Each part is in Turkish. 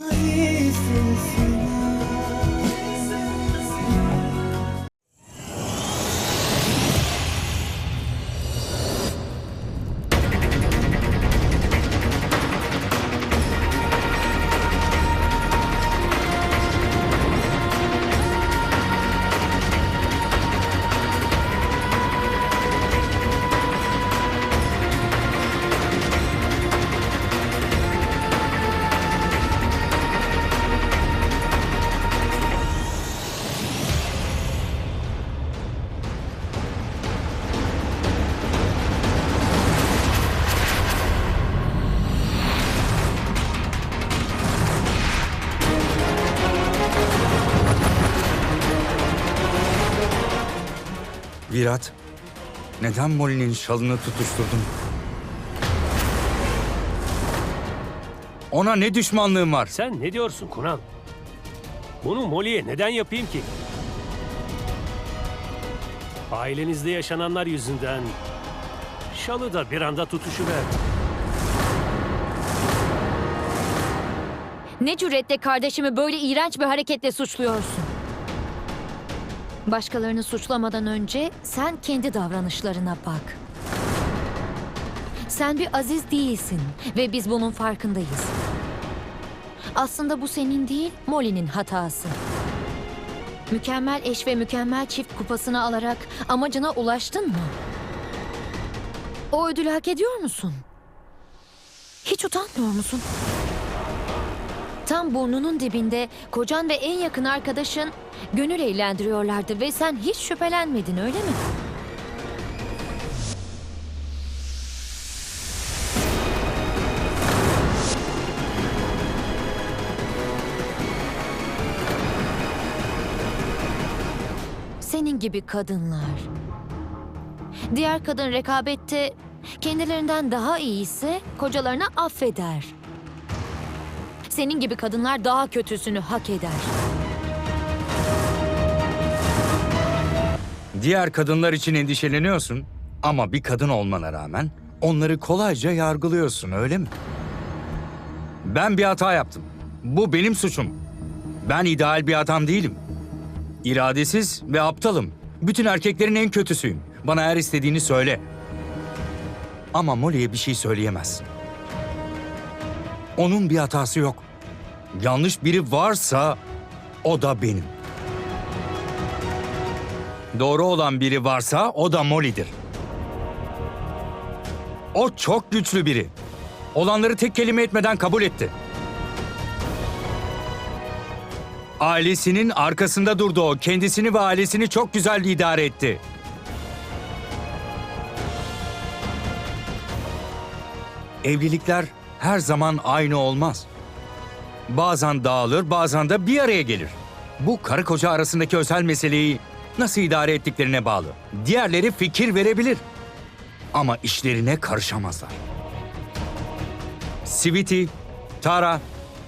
Isso, sim. Virat, neden Molly'nin şalını tutuşturdun? Ona ne düşmanlığın var? Sen ne diyorsun Kunal? Bunu Molly'e neden yapayım ki? Ailenizde yaşananlar yüzünden şalı da bir anda tutuşuverdi. Ne cüretle kardeşimi böyle iğrenç bir hareketle suçluyorsun? Başkalarını suçlamadan önce sen kendi davranışlarına bak. Sen bir aziz değilsin ve biz bunun farkındayız. Aslında bu senin değil, Molly'nin hatası. Mükemmel eş ve mükemmel çift kupasını alarak amacına ulaştın mı? O ödülü hak ediyor musun? Hiç utanmıyor musun? Tam burnunun dibinde kocan ve en yakın arkadaşın gönül eğlendiriyorlardı ve sen hiç şüphelenmedin öyle mi? Senin gibi kadınlar. Diğer kadın rekabette kendilerinden daha iyi ise kocalarını affeder. Senin gibi kadınlar daha kötüsünü hak eder. Diğer kadınlar için endişeleniyorsun ama bir kadın olmana rağmen onları kolayca yargılıyorsun öyle mi? Ben bir hata yaptım. Bu benim suçum. Ben ideal bir adam değilim. İradesiz ve aptalım. Bütün erkeklerin en kötüsüyüm. Bana her istediğini söyle. Ama Molly'e bir şey söyleyemezsin. Onun bir hatası yok. Yanlış biri varsa o da benim. Doğru olan biri varsa o da Molly'dir. O çok güçlü biri. Olanları tek kelime etmeden kabul etti. Ailesinin arkasında durdu o. Kendisini ve ailesini çok güzel idare etti. Evlilikler her zaman aynı olmaz. Bazen dağılır, bazen de bir araya gelir. Bu karı koca arasındaki özel meseleyi nasıl idare ettiklerine bağlı. Diğerleri fikir verebilir. Ama işlerine karışamazlar. Siviti, Tara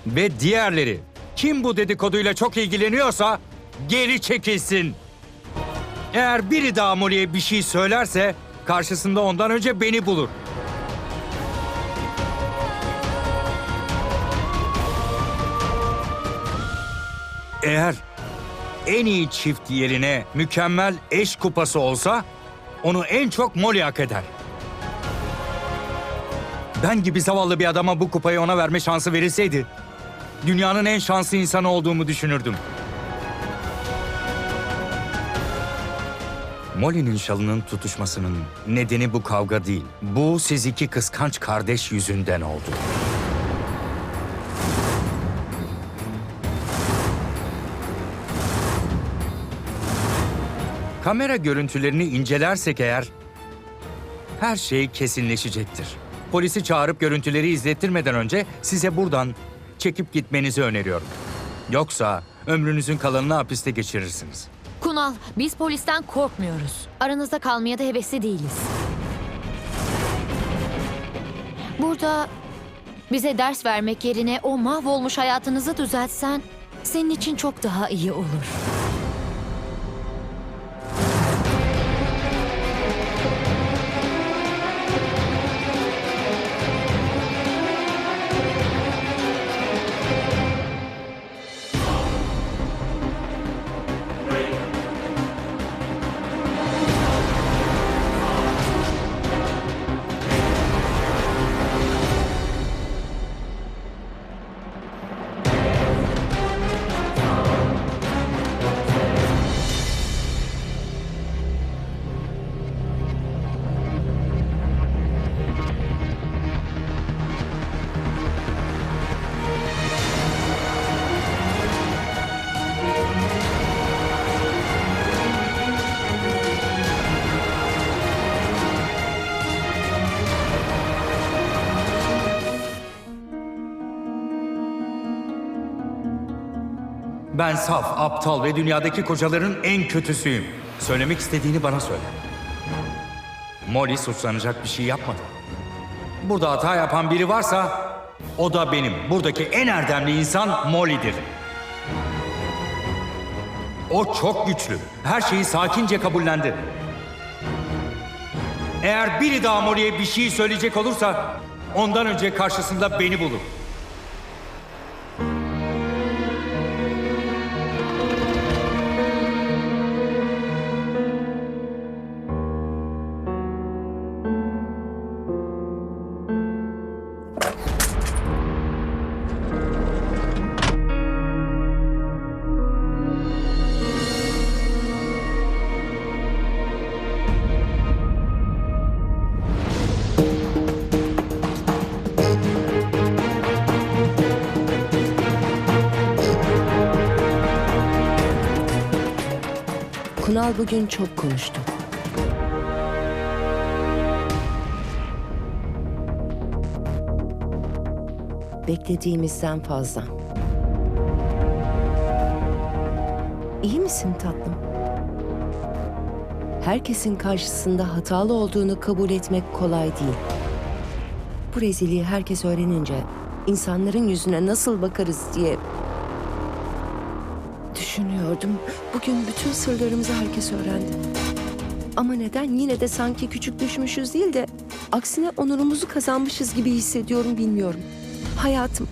ve diğerleri kim bu dedikoduyla çok ilgileniyorsa geri çekilsin. Eğer biri daha Molly'e bir şey söylerse karşısında ondan önce beni bulur. Eğer en iyi çift yerine mükemmel eş kupası olsa onu en çok Molly hak eder. Ben gibi zavallı bir adama bu kupayı ona verme şansı verilseydi dünyanın en şanslı insanı olduğumu düşünürdüm. Molly'nin şalının tutuşmasının nedeni bu kavga değil. Bu siz iki kıskanç kardeş yüzünden oldu. Kamera görüntülerini incelersek eğer her şey kesinleşecektir. Polisi çağırıp görüntüleri izlettirmeden önce size buradan çekip gitmenizi öneriyorum. Yoksa ömrünüzün kalanını hapiste geçirirsiniz. Kunal, biz polisten korkmuyoruz. Aranızda kalmaya da hevesli değiliz. Burada bize ders vermek yerine o mahvolmuş hayatınızı düzeltsen senin için çok daha iyi olur. Ben saf, aptal ve dünyadaki kocaların en kötüsüyüm. Söylemek istediğini bana söyle. Molly suçlanacak bir şey yapmadı. Burada hata yapan biri varsa o da benim. Buradaki en erdemli insan Molly'dir. O çok güçlü. Her şeyi sakince kabullendi. Eğer biri daha Molly'e bir şey söyleyecek olursa ondan önce karşısında beni bulur. Kunal bugün çok konuştu. Beklediğimizden fazla. İyi misin tatlım? Herkesin karşısında hatalı olduğunu kabul etmek kolay değil. Bu rezilliği herkes öğrenince insanların yüzüne nasıl bakarız diye Düşünüyordum. Bugün bütün sırlarımızı herkes öğrendi. Ama neden yine de sanki küçük düşmüşüz değil de aksine onurumuzu kazanmışız gibi hissediyorum bilmiyorum. Hayatım.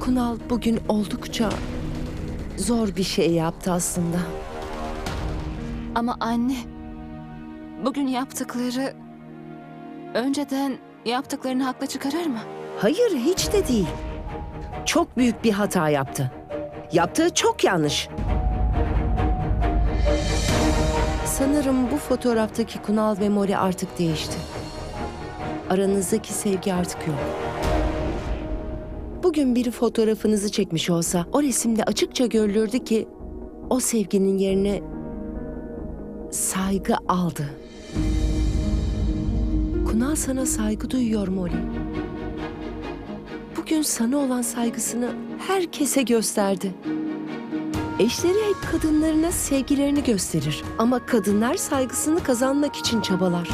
Kunal bugün oldukça zor bir şey yaptı aslında. Ama anne, bugün yaptıkları önceden yaptıklarını haklı çıkarır mı? Hayır hiç de değil. Çok büyük bir hata yaptı. Yaptığı çok yanlış. Sanırım bu fotoğraftaki Kunal ve Mori artık değişti. Aranızdaki sevgi artık yok. Bugün biri fotoğrafınızı çekmiş olsa o resimde açıkça görülürdü ki o sevginin yerine saygı aldı. Kunal sana saygı duyuyor Molly bugün sana olan saygısını herkese gösterdi. Eşleri hep kadınlarına sevgilerini gösterir ama kadınlar saygısını kazanmak için çabalar.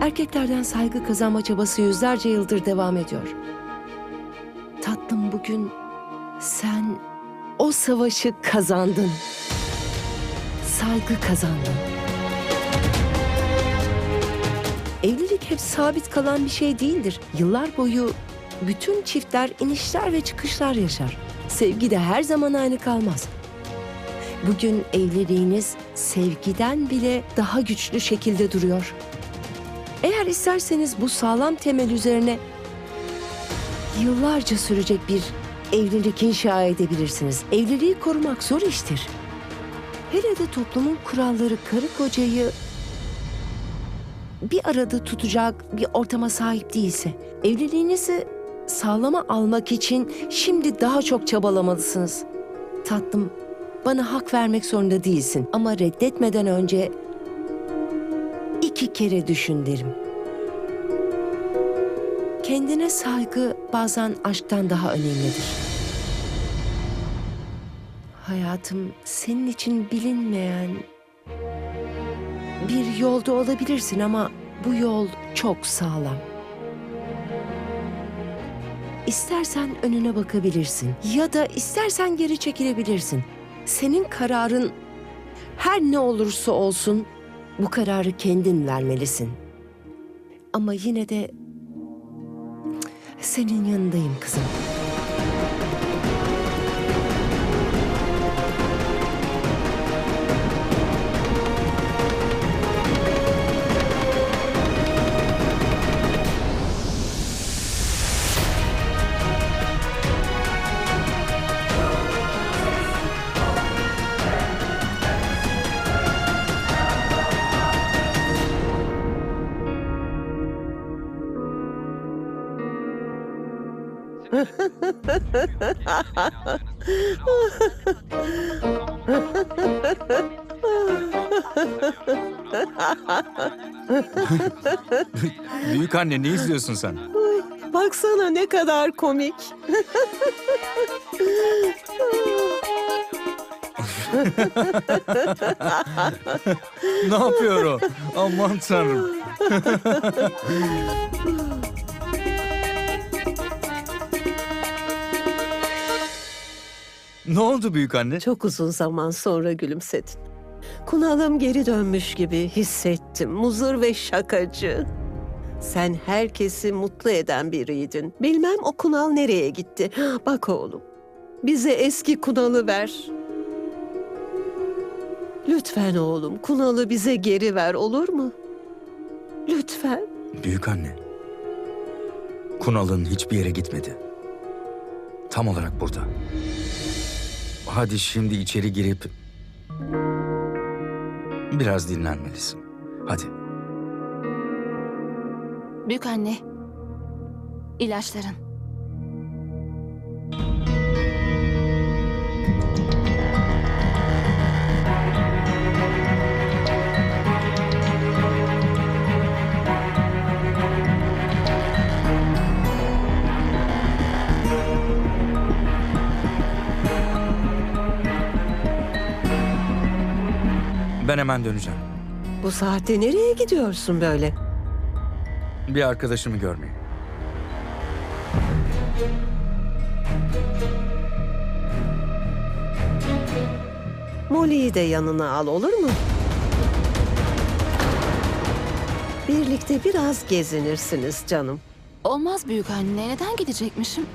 Erkeklerden saygı kazanma çabası yüzlerce yıldır devam ediyor. Tatlım bugün sen o savaşı kazandın. Saygı kazandın. Evlilik hep sabit kalan bir şey değildir. Yıllar boyu bütün çiftler inişler ve çıkışlar yaşar. Sevgi de her zaman aynı kalmaz. Bugün evliliğiniz sevgiden bile daha güçlü şekilde duruyor. Eğer isterseniz bu sağlam temel üzerine yıllarca sürecek bir evlilik inşa edebilirsiniz. Evliliği korumak zor iştir. Hele de toplumun kuralları karı kocayı bir arada tutacak bir ortama sahip değilse evliliğinizi sağlama almak için şimdi daha çok çabalamalısınız. Tatlım, bana hak vermek zorunda değilsin ama reddetmeden önce iki kere düşün derim. Kendine saygı bazen aşktan daha önemlidir. Hayatım, senin için bilinmeyen bir yolda olabilirsin ama bu yol çok sağlam. İstersen önüne bakabilirsin ya da istersen geri çekilebilirsin. Senin kararın her ne olursa olsun bu kararı kendin vermelisin. Ama yine de senin yanındayım kızım. Büyük anne ne izliyorsun sen? Baksana ne kadar komik. ne yapıyor o? Aman tanrım. ne oldu büyük anne? Çok uzun zaman sonra gülümsedin. Kunal'ım geri dönmüş gibi hissettim. Muzur ve şakacı. Sen herkesi mutlu eden biriydin. Bilmem o Kunal nereye gitti. Bak oğlum, bize eski Kunal'ı ver. Lütfen oğlum, Kunal'ı bize geri ver olur mu? Lütfen. Büyük anne. Kunal'ın hiçbir yere gitmedi. Tam olarak burada. Hadi şimdi içeri girip biraz dinlenmelisin. Hadi. Büyük anne. ilaçların. Ben hemen döneceğim. Bu saatte nereye gidiyorsun böyle? Bir arkadaşımı görmeye. Molly'yi de yanına al olur mu? Birlikte biraz gezinirsiniz canım. Olmaz büyük anne. Neden gidecekmişim?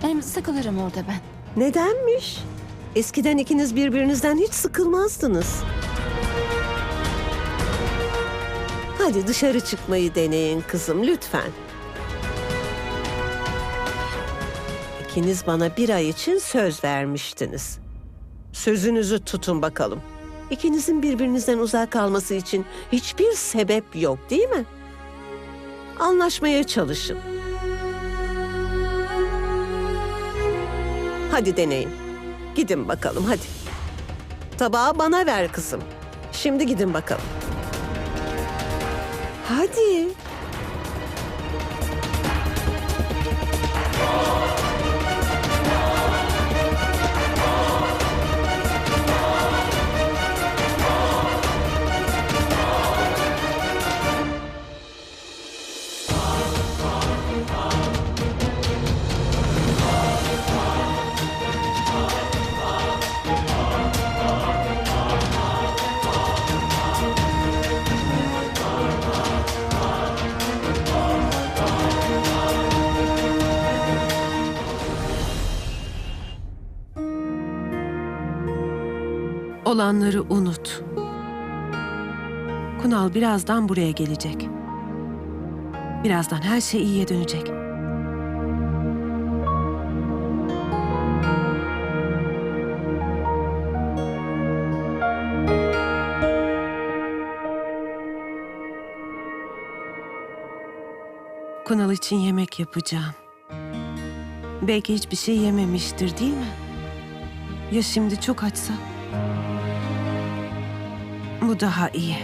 Hem sıkılırım orada ben. Nedenmiş? Eskiden ikiniz birbirinizden hiç sıkılmazdınız. Hadi dışarı çıkmayı deneyin kızım lütfen. İkiniz bana bir ay için söz vermiştiniz. Sözünüzü tutun bakalım. İkinizin birbirinizden uzak kalması için hiçbir sebep yok değil mi? Anlaşmaya çalışın. Hadi deneyin. Gidin bakalım hadi. Tabağı bana ver kızım. Şimdi gidin bakalım. Hadi. Olanları unut. Kunal birazdan buraya gelecek. Birazdan her şey iyiye dönecek. Kunal için yemek yapacağım. Belki hiçbir şey yememiştir değil mi? Ya şimdi çok açsa? Bu daha iyi.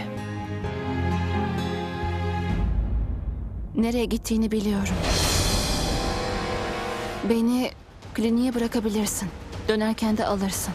Nereye gittiğini biliyorum. Beni kliniğe bırakabilirsin. Dönerken de alırsın.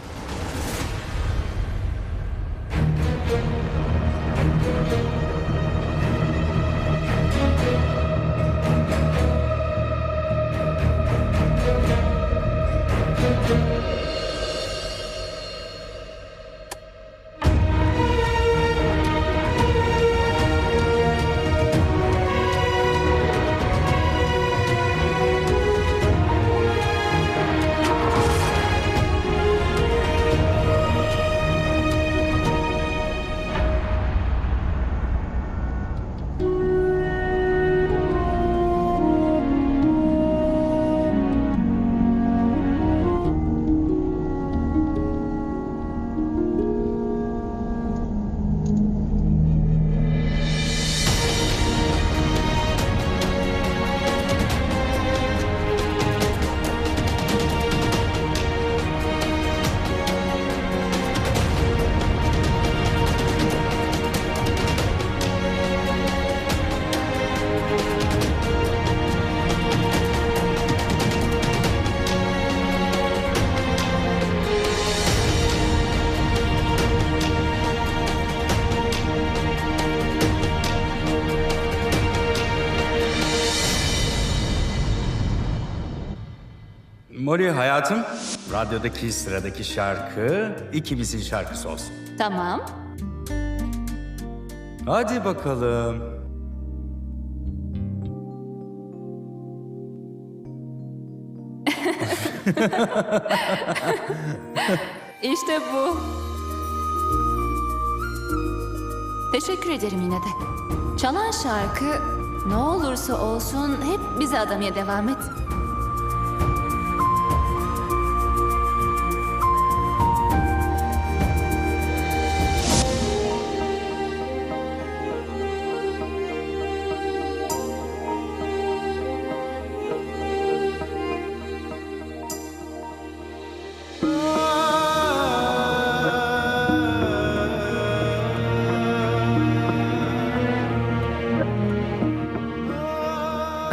Molly hayatım, radyodaki sıradaki şarkı ikimizin şarkısı olsun. Tamam. Hadi bakalım. İşte bu. Teşekkür ederim yine de. Çalan şarkı ne olursa olsun hep bize adamaya devam et.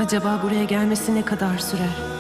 Acaba buraya gelmesi ne kadar sürer?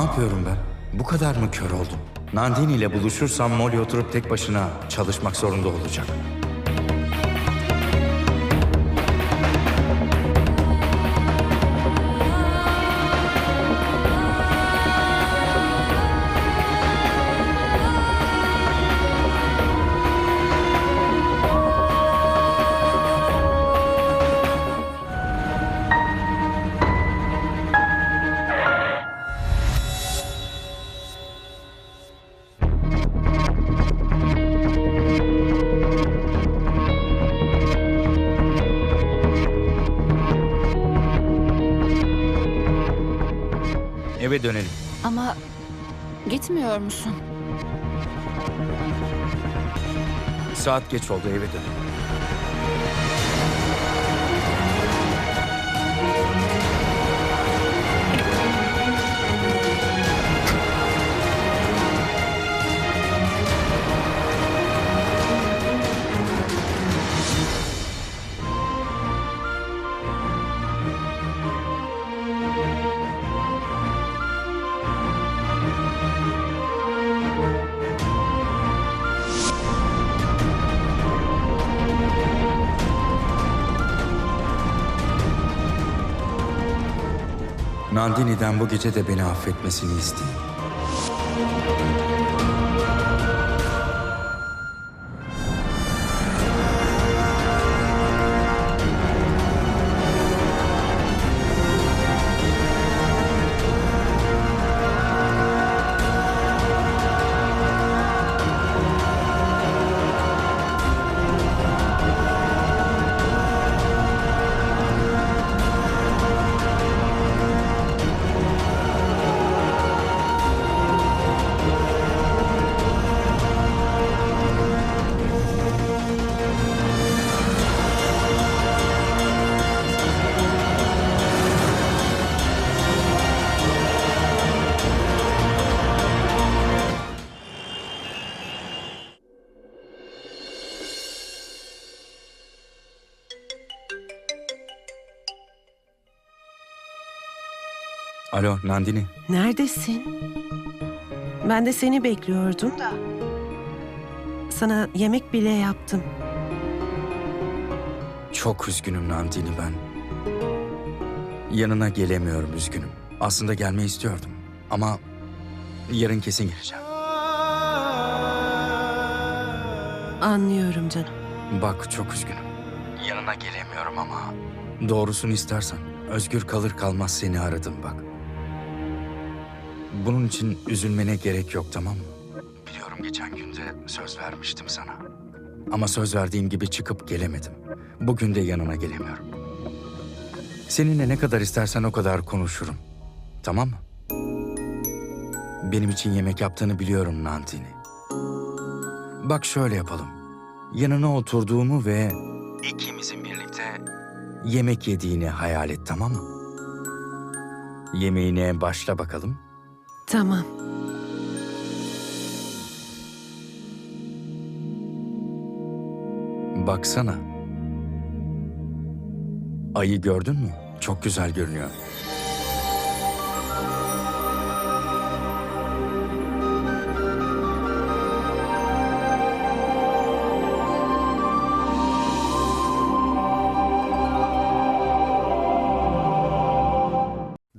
Yapıyorum ben? Bu kadar mı kör oldum? Nandini ile buluşursam Molly oturup tek başına çalışmak zorunda olacak. Dönelim. Ama gitmiyor musun? Saat geç oldu eve dönelim. Nandini'den bu gece de beni affetmesini isteyin. Alo Nandini. Neredesin? Ben de seni bekliyordum da. Sana yemek bile yaptım. Çok üzgünüm Nandini ben. Yanına gelemiyorum üzgünüm. Aslında gelmeyi istiyordum. Ama yarın kesin geleceğim. Anlıyorum canım. Bak çok üzgünüm. Yanına gelemiyorum ama doğrusunu istersen özgür kalır kalmaz seni aradım bak. Bunun için üzülmene gerek yok tamam mı? Biliyorum geçen günde söz vermiştim sana. Ama söz verdiğim gibi çıkıp gelemedim. Bugün de yanına gelemiyorum. Seninle ne kadar istersen o kadar konuşurum. Tamam mı? Benim için yemek yaptığını biliyorum Nantini. Bak şöyle yapalım. Yanına oturduğumu ve ikimizin birlikte yemek yediğini hayal et tamam mı? Yemeğine başla bakalım. Tamam. Baksana. Ayı gördün mü? Çok güzel görünüyor.